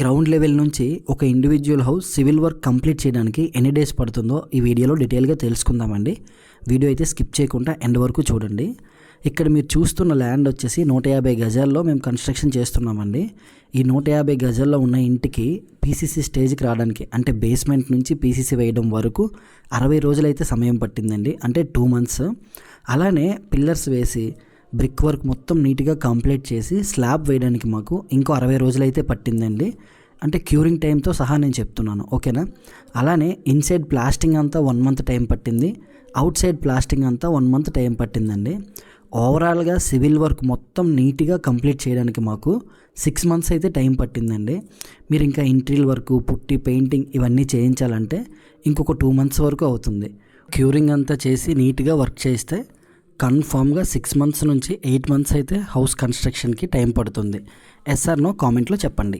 Ground level నుంచి ఒక individual house civil work complete చేయడానికి ఎన్ని డేస్ పడుతుందో ఈ వీడియోలో డీటెయిల్గా తెలుసుకుందామండి. వీడియో అయితే స్కిప్ చేయకుండా ఎండ్ వరకు చూడండి. ఇక్కడ మీరు చూస్తున్న ల్యాండ్ వచ్చేసి నూట యాభై గజాల్లో మేము కన్స్ట్రక్షన్ చేస్తున్నామండి. ఈ నూట యాభై గజాల్లో ఉన్న ఇంటికి పీసీసీ స్టేజ్కి రావడానికి అంటే బేస్మెంట్ నుంచి పీసీసీ వేయడం వరకు అరవై రోజులైతే సమయం పట్టిందండి. అంటే టూ మంత్స్ అలానే పిల్లర్స్ వేసి బ్రిక్ వర్క్ మొత్తం నీట్గా కంప్లీట్ చేసి స్లాబ్ వేయడానికి మాకు ఇంకో అరవై రోజులైతే పట్టిందండి. అంటే క్యూరింగ్ టైంతో సహా నేను చెప్తున్నాను. ఓకేనా? అలానే ఇన్సైడ్ ప్లాస్టింగ్ అంతా వన్ మంత్ టైం పట్టింది. అవుట్ సైడ్ ప్లాస్టింగ్ అంతా వన్ మంత్ టైం పట్టిందండి. ఓవరాల్గా సివిల్ వర్క్ మొత్తం నీట్గా కంప్లీట్ చేయడానికి మాకు సిక్స్ మంత్స్ అయితే టైం పట్టిందండి. మీరు ఇంకా ఇంటీరియల్ వర్క్ పుట్టి పెయింటింగ్ ఇవన్నీ చేయించాలంటే ఇంకొక టూ మంత్స్ వరకు అవుతుంది. క్యూరింగ్ అంతా చేసి నీట్గా వర్క్ చేస్తే కన్ఫామ్గా సిక్స్ మంత్స్ నుంచి ఎయిట్ మంత్స్ అయితే హౌస్ కన్స్ట్రక్షన్కి టైం పడుతుంది. ఎస్ఆర్ నో కామెంట్లో చెప్పండి.